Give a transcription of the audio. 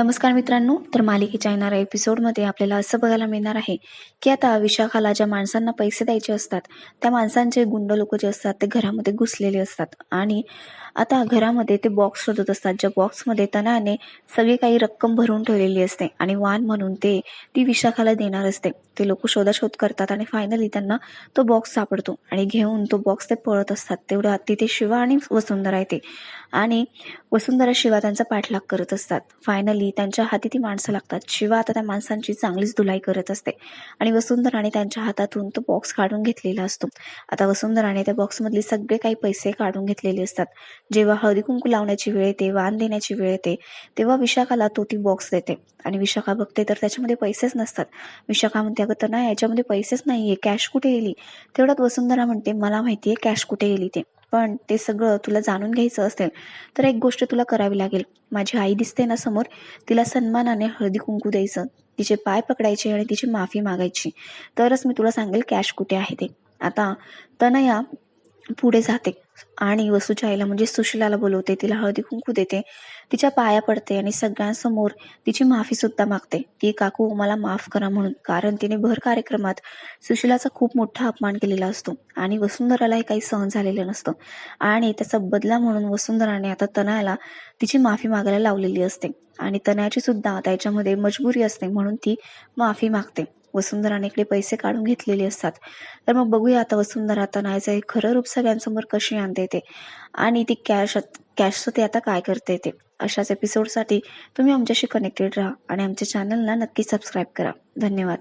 नमस्कार मित्रांनो तर मालिकेच्या येणाऱ्या एपिसोडमध्ये आपल्याला असं बघायला मिळणार आहे की आता विशाखाला ज्या माणसांना पैसे द्यायचे असतात त्या माणसांचे गुंड लोक जे असतात ते घरामध्ये घुसलेले असतात. आणि आता घरामध्ये ते बॉक्स शोधत असतात. ज्या बॉक्समध्ये तनाने सगळी काही रक्कम भरून ठेवलेली असते आणि वान म्हणून ते ती विशाखाला देणार असते. ते लोक शोधाशोध करतात आणि फायनली त्यांना तो बॉक्स सापडतो. आणि घेऊन तो बॉक्स ते पळत असतात. तेवढं तिथे शिवा आणि वसुंधरा येते. आणि वसुंधरा शिवा त्यांचा पाठलाग करत असतात. फायनली त्यांच्या हाती ती माणसं लागतात. शिवा आता त्या माणसांची चांगलीच धुलाई करत असते. आणि वसुंधराने त्यांच्या हातातून तो बॉक्स काढून घेतलेला असतो. आता वसुंधराने त्या बॉक्समधले सगळे काही पैसे काढून घेतलेले असतात. जेव्हा हळदी कुंकू लावण्याची वेळ येते वाण देण्याची वेळ येते तेव्हा विशाखाला तो ती बॉक्स देते. आणि विशाखा बघते तर त्याच्यामध्ये पैसेच नसतात. विशाखा म्हणते अगं तर नाही याच्यामध्ये पैसेच नाहीये. कॅश कुठे येईल? तेवढ्यात वसुंधरा म्हणते मला माहितीये कॅश कुठे येईल ते पण ते सगळं तुला जाणून घ्यायचं असेल तर एक गोष्ट तुला करावी लागेल. माझी आई दिसते ना समोर तिला सन्मानाने हळदी कुंकू द्यायचं. तिचे पाय पकडायचे आणि तिची माफी मागायची. तरच मी तुला सांगेल कॅश कुठे आहे ते. आता तनया पुढे जाते आणि वसूच्या आईला म्हणजे सुशिलाला बोलवते तिला हळदी कुंकू देते तिच्या पाया पडते आणि सगळ्यांसमोर तिची माफी सुद्धा मागते. ती काकू मला माफ करा म्हणून कारण तिने भर कार्यक्रमात सुशिलाचा खूप मोठा अपमान केलेला असतो आणि वसुंधरालाही काही सहन झालेलं नसतं. आणि त्याचा बदला म्हणून वसुंधराने आता तनयाला तिची माफी मागायला लावलेली असते. आणि तनयाची सुद्धा त्याच्यामध्ये मजबुरी असते म्हणून ती माफी मागते. वसुंधराने इकडे पैसे काढून घेतलेले असतात. तर मग बघूया आता वसुंधरा आता नायचं हे खरं रूप सगळ्यांसमोर कशी आणते ते. आणि ती कॅश कॅशचं ते आता काय करते ते. अशाच एपिसोडसाठी तुम्ही आमच्याशी कनेक्टेड राहा आणि आमच्या चॅनलला नक्की सबस्क्राईब करा. धन्यवाद.